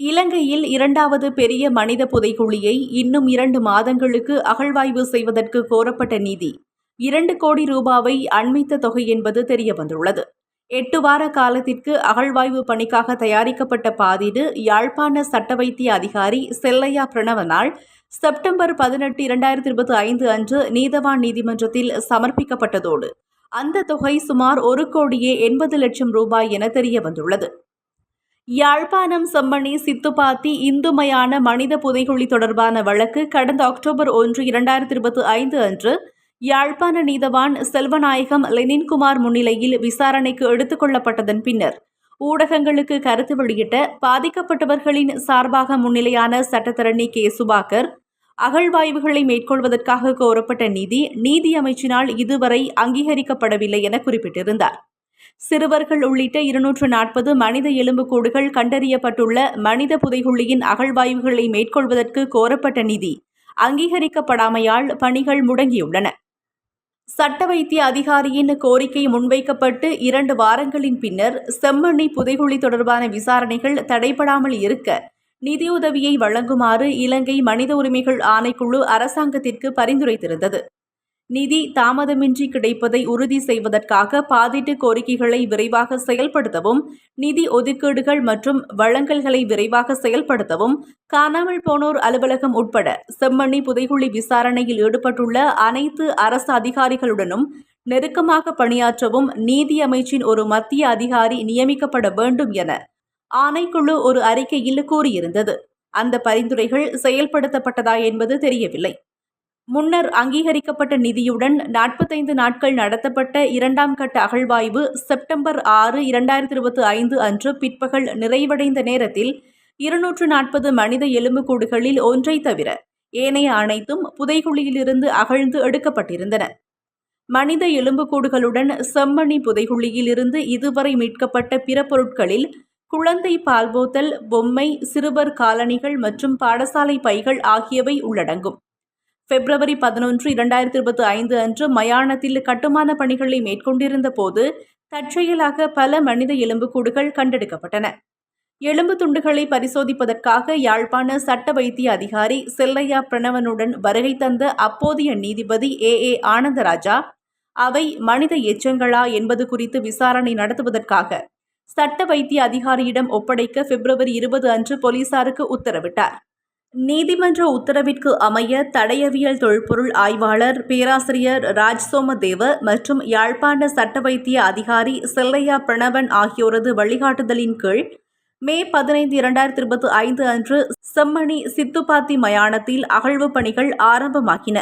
இலங்கையில் இரண்டாவது பெரிய மனித புதைக்குழியை இன்னும் இரண்டு மாதங்களுக்கு அகழ்வாய்வு செய்வதற்கு கோரப்பட்ட நிதி. இரண்டு கோடி ரூபாவை அண்மித்த தொகை என்பது தெரியவந்துள்ளது. எட்டு வார காலத்திற்கு அகழ்வாய்வு பணிக்காக தயாரிக்கப்பட்ட பாதீடு யாழ்ப்பாண சட்ட வைத்திய அதிகாரி செல்லையா பிரணவனால் செப்டம்பர் பதினெட்டு இரண்டாயிரத்தி இருபத்தி ஐந்து அன்று நீதவான் நீதிமன்றத்தில் சமர்ப்பிக்கப்பட்டதோடு அந்த தொகை சுமார் ஒரு கோடியே எண்பது லட்சம் ரூபாய் என தெரியவந்துள்ளது. யாழ்ப்பாணம் செம்மணி சித்துப்பாத்தி இந்துமையான மனித புதைகுழி தொடர்பான வழக்கு கடந்த அக்டோபர் ஒன்று இரண்டாயிரத்தி இருபத்தி ஐந்து அன்று யாழ்ப்பாண நீதவான் செல்வநாயகம் லெனின்குமார் முன்னிலையில் விசாரணைக்கு எடுத்துக் கொள்ளப்பட்டதன் பின்னர் ஊடகங்களுக்கு கருத்து வெளியிட்ட பாதிக்கப்பட்டவர்களின் சார்பாக முன்னிலையான சட்டத்தரணி கே. சுபாகர் அகழ்வாய்வுகளை மேற்கொள்வதற்காக கோரப்பட்ட நிதி நீதி அமைச்சினால் இதுவரை அங்கீகரிக்கப்படவில்லை என குறிப்பிட்டிருந்தார். சிறுவர்கள் உள்ளிட்ட இருநூற்று நாற்பது மனித எலும்புக்கூடுகள் கண்டறியப்பட்டுள்ள மனித புதைகுழியின் அகழ்வாய்வுகளை மேற்கொள்வதற்கு கோரப்பட்ட நிதி அங்கீகரிக்கப்படாமையால் பணிகள் முடங்கியுள்ளன. சட்ட வைத்திய அதிகாரியின் கோரிக்கை முன்வைக்கப்பட்டு இரண்டு வாரங்களின் பின்னர் செம்மண்ணி புதைகுழி தொடர்பான விசாரணைகள் தடைபடாமல் இருக்க நிதியுதவியை வழங்குமாறு இலங்கை மனித உரிமைகள் ஆணைக்குழு அரசாங்கத்திற்கு பரிந்துரைத்திருந்தது. நிதி தாமதமின்றி கிடைப்பதை உறுதி செய்வதற்காக பாதீட்டு கோரிக்கைகளை விரைவாக செயல்படுத்தவும் நிதி ஒதுக்கீடுகள் மற்றும் வழங்கல்களை விரைவாக செயல்படுத்தவும் காணாமல் போனோர் அலுவலகம் உட்பட செம்மண்ணி புதைகுழி விசாரணையில் ஈடுபட்டுள்ள அனைத்து அரசு அதிகாரிகளுடனும் நெருக்கமாக பணியாற்றவும் நீதி அமைச்சின் ஒரு மத்திய அதிகாரி நியமிக்கப்பட வேண்டும் என ஆணைக்குழு ஒரு அறிக்கையில் கூறியிருந்தது. அந்த பரிந்துரைகள் செயல்படுத்தப்பட்டதா என்பது தெரியவில்லை. முன்னர் அங்கீகரிக்கப்பட்ட நிதியுடன் நாற்பத்தைந்து நாட்கள் நடத்தப்பட்ட இரண்டாம் கட்ட அகழ்வாய்வு செப்டம்பர் ஆறு இரண்டாயிரத்தி இருபத்தி ஐந்து அன்று பிற்பகல் நிறைவடைந்த நேரத்தில் இருநூற்று நாற்பது மனித எலும்புக்கூடுகளில் ஒன்றை தவிர ஏனைய அனைத்தும் புதைகுழியிலிருந்து அகழ்ந்து எடுக்கப்பட்டிருந்தன. மனித எலும்புக்கூடுகளுடன் செம்மணி புதைகுழியிலிருந்து இதுவரை மீட்கப்பட்ட பிற பொருட்களில் குழந்தை பால்போத்தல் பொம்மை சிறுவர் காலணிகள் மற்றும் பாடசாலை பைகள் ஆகியவை உள்ளடங்கும். பிப்ரவரி பதினொன்று இரண்டாயிரத்தி இருபத்தி ஐந்து அன்று மயானத்தில் கட்டுமான பணிகளை மேற்கொண்டிருந்த போது தற்செயலாக பல மனித எலும்புக்கூடுகள் கண்டெடுக்கப்பட்டன. எலும்பு துண்டுகளை பரிசோதிப்பதற்காக யாழ்ப்பாண சட்ட வைத்திய அதிகாரி செல்லையா பிரணவனுடன் வருகை தந்த அப்போதைய நீதிபதி ஏ. ஏ. ஆனந்தராஜா அவை மனித எச்சங்களா என்பது குறித்து விசாரணை நடத்துவதற்காக சட்ட வைத்திய அதிகாரியிடம் ஒப்படைக்க பிப்ரவரி இருபது அன்று போலீசாருக்கு உத்தரவிட்டார். நீதிமன்ற உத்தரவிற்கு அமைய தடையவியல் தொல்பொருள் ஆய்வாளர் பேராசிரியர் ராஜ்சோமதேவ மற்றும் யாழ்ப்பாண சட்ட வைத்திய அதிகாரி செல்லையா பிரணவன் ஆகியோரது வழிகாட்டுதலின் கீழ் மே பதினைந்து இரண்டாயிரத்தி இருபத்தி ஐந்து அன்று செம்மணி சித்துப்பாத்தி மயானத்தில் அகழ்வு பணிகள் ஆரம்பமாகின.